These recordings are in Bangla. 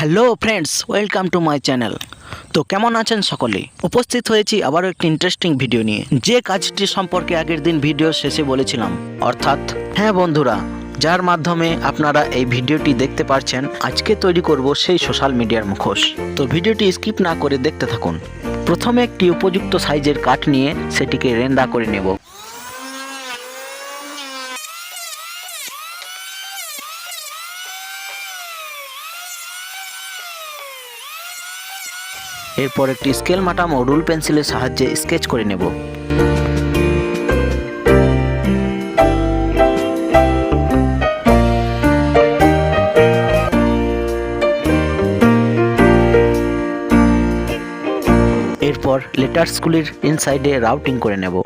Hello friends welcome to my channel তো কেমন আছেন সকলে? উপস্থিত হয়েছি আবারও একটি ইন্টারেস্টিং ভিডিও নিয়ে। যে কাজটি সম্পর্কে আগের দিন ভিডিও শেষে বলেছিলাম। অর্থাৎ হ্যাঁ বন্ধুরা, যার মাধ্যমে আপনারা এই ভিডিওটি দেখতে পারছেন, আজকে তৈরি করব সেই সোশ্যাল মিডিয়ার মুখোশ। তো ভিডিওটি স্কিপ না করে দেখতে থাকুন। প্রথমে একটি উপযুক্ত সাইজের কাঠ নিয়ে সেটিকে রেন্দা করে নেব। এরপর একটি স্কেল মাটাম ও রুল পেন্সিলের সাহায্যে স্কেচ করে নেব। এরপর লেটার্সগুলির ইনসাইডে রাউটিং করে নেব।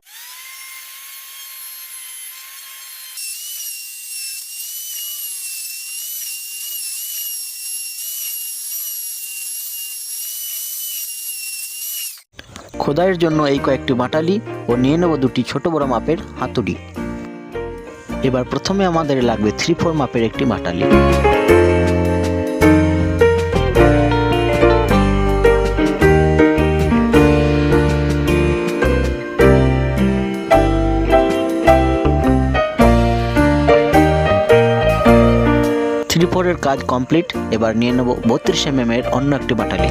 খোদাইয়ের জন্য এই কয়েকটি বাটালি ও নিয়ে নেব দুটি ছোট বড় মাপের হাতুড়ি। এবার প্রথমে আমাদের লাগবে থ্রি ফোর মাপের একটি বাটালি। থ্রি ফোরের কাজ কমপ্লিট এবার নিয়ে নেব বত্রিশ এম এর অন্য একটি বাটালি।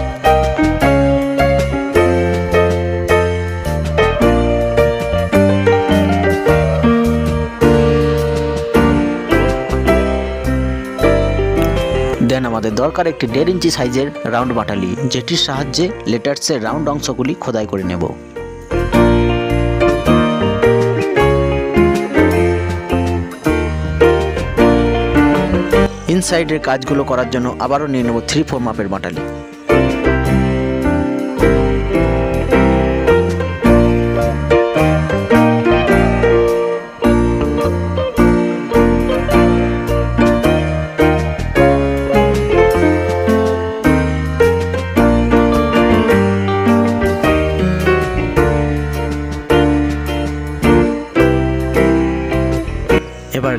দরকার একটি দেড় ইঞ্চি সাইজের রাউন্ড বাটালি, যেটির সাহায্যে লেটার্সের রাউন্ড অংশগুলি খোদাই করে নেব। ইনসাইডের কাজগুলো করার জন্য আবারও নিয়ে নেব থ্রি ফোর মাপের বাটালি।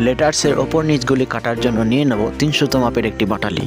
লেটার্সের ওপর নিচগুলি কাটার জন্য নিয়ে নেব তিনশোতম মাপের একটি বাটালি।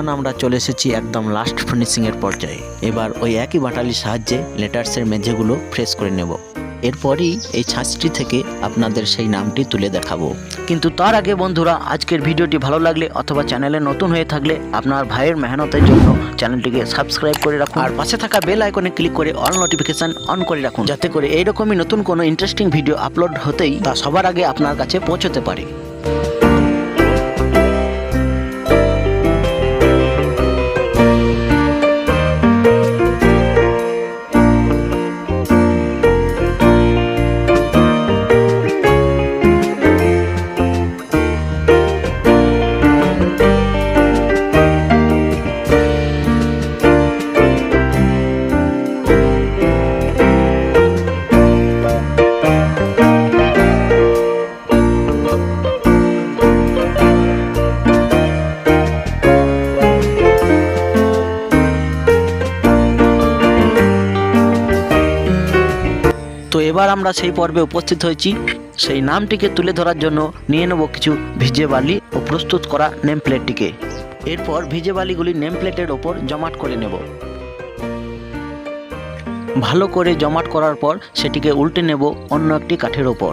এখন আমরা চলে এসেছি একদম লাস্ট ফিনিশিং এর পর্যায়ে। এবার ওই একই বাটালির সাহায্যে লেটার্সের মেঝেগুলো ফ্রেশ করে নেব। এরপরই এই ছাঁচটি থেকে আপনাদের সেই নামটি তুলে দেখাবো। কিন্তু তার আগে বন্ধুরা, আজকের ভিডিওটি ভালো লাগলে অথবা চ্যানেলে নতুন হয়ে থাকলে আপনার ভাইয়ের মেহনতের জন্য চ্যানেলটিকে সাবস্ক্রাইব করে রাখুন। আর পাশে থাকা বেল আইকনে ক্লিক করে অল নোটিফিকেশন অন করে রাখুন। যাতে করে এইরকমই নতুন কোনো ইন্টারেস্টিং ভিডিও আপলোড হতেই তা সবার আগে আপনার কাছে পৌঁছতে পারে। এবার আমরা সেই পর্বে উপস্থিত হয়েছি। সেই নামটিকে তুলে ধরার জন্য নিয়ে নেব কিছু ভিজে বালি ও প্রস্তুত করা নেম প্লেটটিকে এরপর ভিজে বালিগুলি নেম প্লেটের ওপর জমাট করে নেব। ভালো করে জমাট করার পর সেটিকে উল্টে নেব অন্য একটি কাঠের ওপর।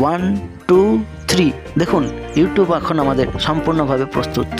ওয়ান, টু, থ্রি, দেখুন, ইউটিউব এখন আমাদের সম্পূর্ণভাবে প্রস্তুত।